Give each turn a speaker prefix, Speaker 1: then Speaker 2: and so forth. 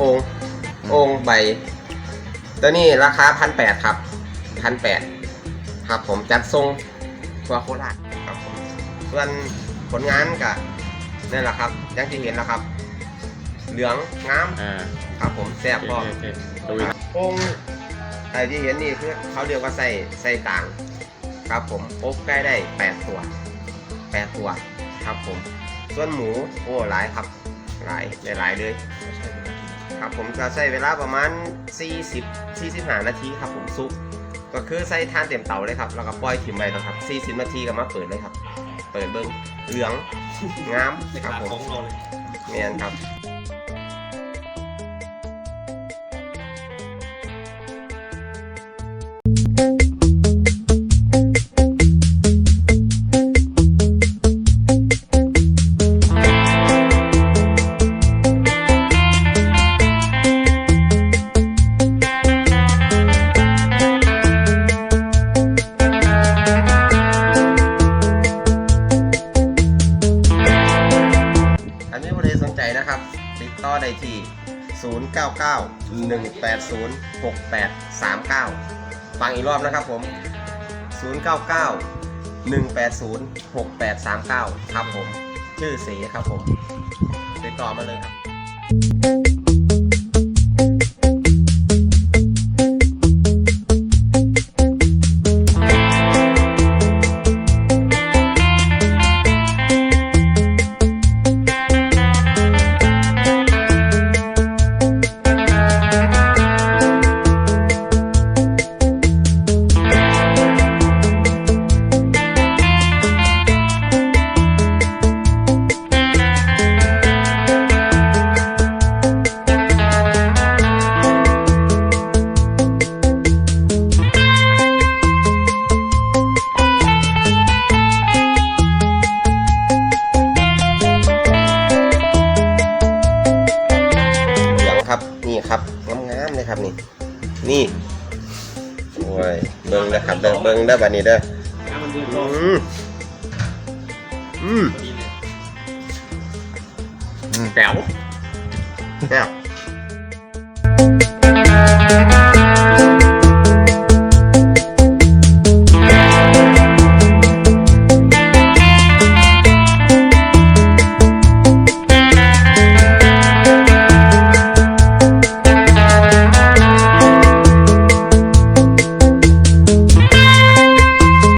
Speaker 1: ตัวนี้ราคาพันแปดครับพันแปดครับผมจัดทรงทัวโคราชครับผมส่วนผลงานกับนี่นแหละครับอยังที่เห็นแล้วครับ เหลืองงาม
Speaker 2: อ่า
Speaker 1: ครับผมแซ่บพร้อม
Speaker 2: โอเคโอเค
Speaker 1: โป่งไอ้ที่เห็นนี่คือเขาเรียกว่าไส้ไส้ต่าง ครับผมอบใกล้ได้8ตัว8ตัว ครับผม ส่วนหมูโอ้หลายครับ หลายหลายๆเลย ครับผมจะใช้เวลาประมาณ 40 45 นาทีครับผมซุปก็คือใส่ทานเต็มเตาเลยครับแล้วก็ปล่อยถิ่มไว้นะครับ 40 นาทีก็มาเปิดเลยครับ เปิดเบิ้งเหลืองงามครับผม
Speaker 3: ของเราเลย
Speaker 1: เมียนครับ ต่อได้ที่ 099 180 6839 ฟังอีกรอบนะครับผม 099 180 6839 ครับผม ชื่อสีครับผม ติดต่อมาเลยครับ งามๆเลยครับนี่ นี่โอ้ยเบิ้งนะครับเด้อเบิ้งได้อบัดนี้เด้อ
Speaker 3: น้ำมันเดือด
Speaker 1: อื
Speaker 3: ร้อน
Speaker 1: มอืม
Speaker 3: พอดีเลย
Speaker 1: แป๋วแป๋ว